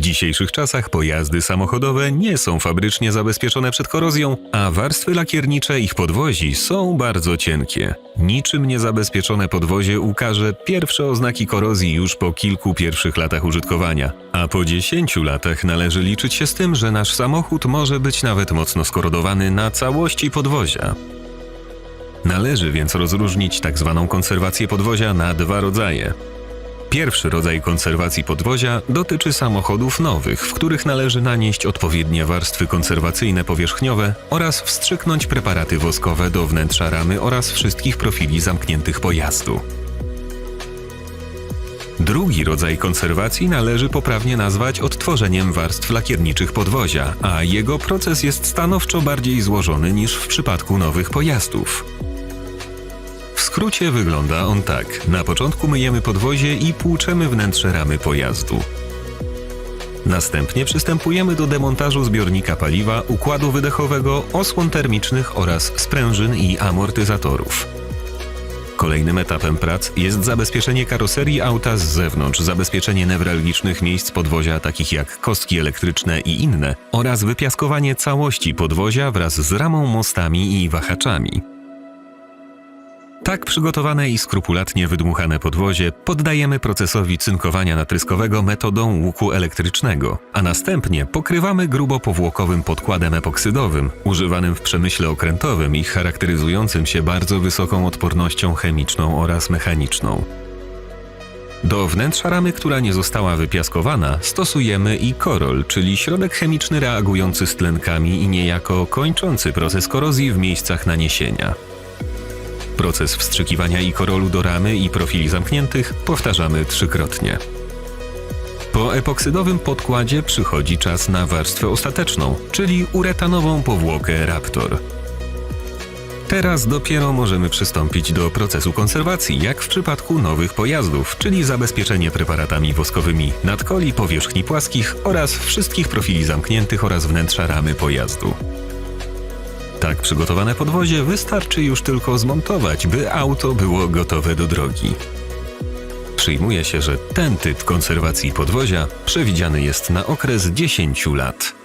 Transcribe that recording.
W dzisiejszych czasach pojazdy samochodowe nie są fabrycznie zabezpieczone przed korozją, a warstwy lakiernicze ich podwozi są bardzo cienkie. Niczym niezabezpieczone podwozie ukaże pierwsze oznaki korozji już po kilku pierwszych latach użytkowania, a po 10 latach należy liczyć się z tym, że nasz samochód może być nawet mocno skorodowany na całości podwozia. Należy więc rozróżnić tak zwaną konserwację podwozia na dwa rodzaje. Pierwszy rodzaj konserwacji podwozia dotyczy samochodów nowych, w których należy nanieść odpowiednie warstwy konserwacyjne powierzchniowe oraz wstrzyknąć preparaty woskowe do wnętrza ramy oraz wszystkich profili zamkniętych pojazdu. Drugi rodzaj konserwacji należy poprawnie nazwać odtworzeniem warstw lakierniczych podwozia, a jego proces jest stanowczo bardziej złożony niż w przypadku nowych pojazdów. Skrócie wygląda on tak. Na początku myjemy podwozie i płuczemy wnętrze ramy pojazdu. Następnie przystępujemy do demontażu zbiornika paliwa, układu wydechowego, osłon termicznych oraz sprężyn i amortyzatorów. Kolejnym etapem prac jest zabezpieczenie karoserii auta z zewnątrz, zabezpieczenie newralgicznych miejsc podwozia takich jak kostki elektryczne i inne oraz wypiaskowanie całości podwozia wraz z ramą, mostami i wahaczami. Tak przygotowane i skrupulatnie wydmuchane podwozie poddajemy procesowi cynkowania natryskowego metodą łuku elektrycznego, a następnie pokrywamy grubo powłokowym podkładem epoksydowym, używanym w przemyśle okrętowym i charakteryzującym się bardzo wysoką odpornością chemiczną oraz mechaniczną. Do wnętrza ramy, która nie została wypiaskowana, stosujemy i korol, czyli środek chemiczny reagujący z tlenkami i niejako kończący proces korozji w miejscach naniesienia. Proces wstrzykiwania i korolu do ramy i profili zamkniętych powtarzamy trzykrotnie. Po epoksydowym podkładzie przychodzi czas na warstwę ostateczną, czyli uretanową powłokę Raptor. Teraz dopiero możemy przystąpić do procesu konserwacji, jak w przypadku nowych pojazdów, czyli zabezpieczenie preparatami woskowymi nadkoli, powierzchni płaskich oraz wszystkich profili zamkniętych oraz wnętrza ramy pojazdu. Tak przygotowane podwozie wystarczy już tylko zmontować, by auto było gotowe do drogi. Przyjmuje się, że ten typ konserwacji podwozia przewidziany jest na okres 10 lat.